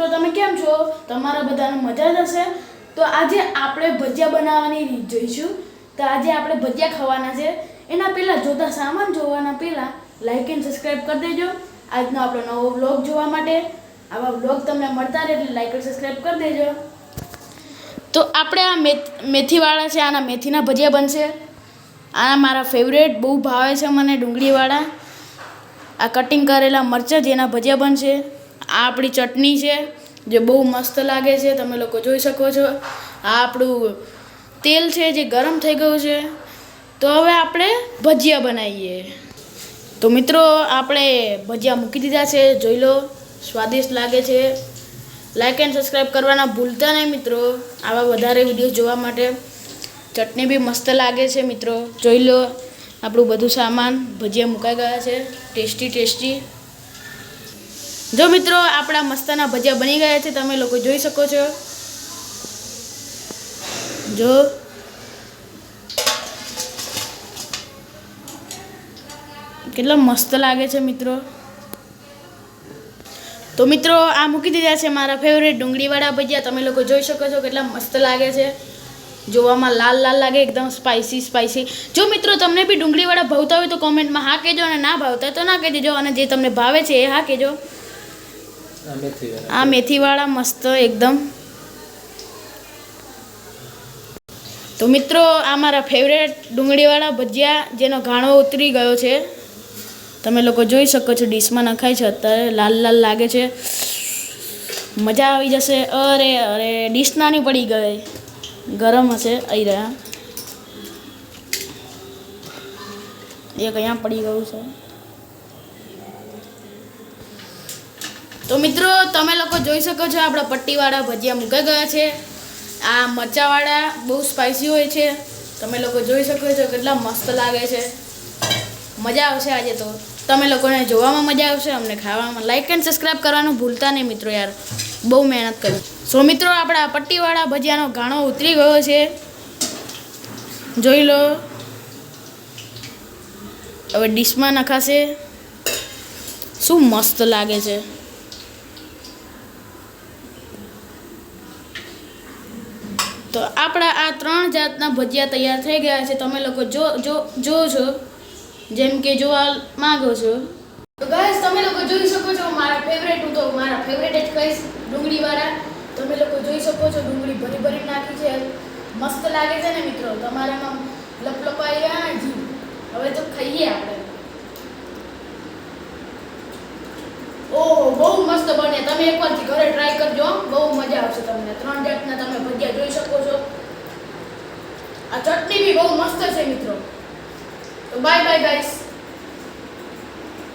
મિત્રો તમે કેમ છો? તમારા બધાને મજા જ હશે? તો આજે આપણે ભજીયા બનાવવાની રીત જોઈશું. તો આજે આપણે ભજીયા ખાવાના છે. એના પહેલાં જોતા સામાન જોવાના પહેલાં લાઈક એન્ડ સબસ્ક્રાઈબ કરી દેજો. આજનો આપણો નવો વ્લોગ જોવા માટે. આવા વ્લોગ તમને મળતા રહે એટલે લાઈક એન્ડ સબસ્ક્રાઈબ કરી દેજો. તો આપણે આ મેથ, મેથીવાળા છે. આના મેથીના ભજીયા બનશે. આ મારા ફેવરેટ બહુ ભાવે છે મને ડુંગળીવાળા. આ કટિંગ કરેલા મરચાં જેના ભજીયા બનશે. આ આપણી ચટણી છે, જે બહુ મસ્ત લાગે છે, તમે લોકો જોઈ શકો છો. આ આપણું તેલ છે, જે ગરમ થઈ ગયું છે. તો હવે આપણે ભજીયા બનાવીએ. તો મિત્રો, આપણે ભજીયા મૂકી દીધા છે, જોઈ લો, સ્વાદિષ્ટ લાગે છે. લાઇક એન્ડ સબસ્ક્રાઈબ કરવાના ભૂલતા નહીં, મિત્રો. આવા વધારે વીડિયો જોવા માટે. ચટણી બી મસ્ત લાગે છે, મિત્રો. જોઈ લો, આપણું બધું સામાન ભજીયા મુકાઈ ગયા છે. ટેસ્ટી ટેસ્ટી જો મિત્રો, આપણા મસ્તાના ભજીયા બની ગયા છે, તમે લોકો જોઈ શકો છો. જો. કેટલા મસ્ત લાગે છે મિત્રો. તો મિત્રો, આ મૂકી દીધા છે મારા ફેવરેટ ડુંગળીવાળા ભજીયા. તમે લોકો જોઈ શકો છો કેટલા મસ્ત લાગે છે. જોવામાં લાલ લાલ લાગે, એકદમ સ્પાઇસી સ્પાઇસી જો મિત્રો, તમને બી ડુંગળીવાળા ભાવતા હોય તો કોમેન્ટમાં હા કહેજો અને ના ભાવતા તો ના કહી દેજો અને જે તમને ભાવે છે એ હા કહેજો. આ મેથી વાળા. મેથીવાળા મસ્ત એકદમ. તો મિત્રો, આ મારા ફેવરેટ ડુંગળીવાળા ભજીયા જેનો ઘાણો ઉતરી ગયો છે. તમે લોકો જોઈ શકો છો, ડીશમાં નખાય છે, અત્યારે લાલ લાલ લાગે છે. મજા આવી જશે. અરે અરે, ડીશ નાની પડી ગઈ. ગરમ હશે અહીં રહ્યા. એક અહીંયા પડી ગયું છે. તો મિત્રો, તમે લોકો જોઈ શકો છો આપણા પટ્ટીવાળા ભજીયા મૂકાઈ ગયા છે. આ મરચાવાળા બહુ સ્પાઇસી હોય છે. તમે લોકો જોઈ શકો છો કેટલા મસ્ત લાગે છે. મજા આવશે આજે તો. તમે લોકોને જોવામાં મજા આવશે, અમને ખાવામાં. લાઈક એન્ડ સબસ્ક્રાઈબ કરવાનું ભૂલતા નહીં મિત્રો યાર. બહુ મહેનત કરી. સો મિત્રો, આપણા પટ્ટીવાળા ભજીયાનો ઘાણો ઉતરી ગયો છે. જોઈ લો. હવે ડીશમાં નખાશે. શું મસ્ત લાગે છે. તો આપણા આ ત્રણ જાતના ભજીયા તૈયાર થઈ ગયા છે. તમે લોકો જો જો જો છો જેમ કે જોવા માંગો છો. તો ગાઈસ, તમે લોકો જોઈ શકો છો મારા ફેવરેટ હું તો મારા ફેવરેટ જ કહીશ, ડુંગળીવાળા. તમે લોકો જોઈ શકો છો, ડુંગળી ભરી ભરી નાખી છે. મસ્ત લાગે છે ને મિત્રો? તમારામાં ને જીવ હવે તો ખાઈએ આપણે. ઓહો, બહુ મસ્ત બને. તમે એકવારથી ઘરે ટ્રાય કરજો બહુ મજા આવશે તમને. ત્રણ જાતના તમે આ ચટણી બી બહુ મસ્ત છે મિત્રો. તો બાય બાય ગાઈસ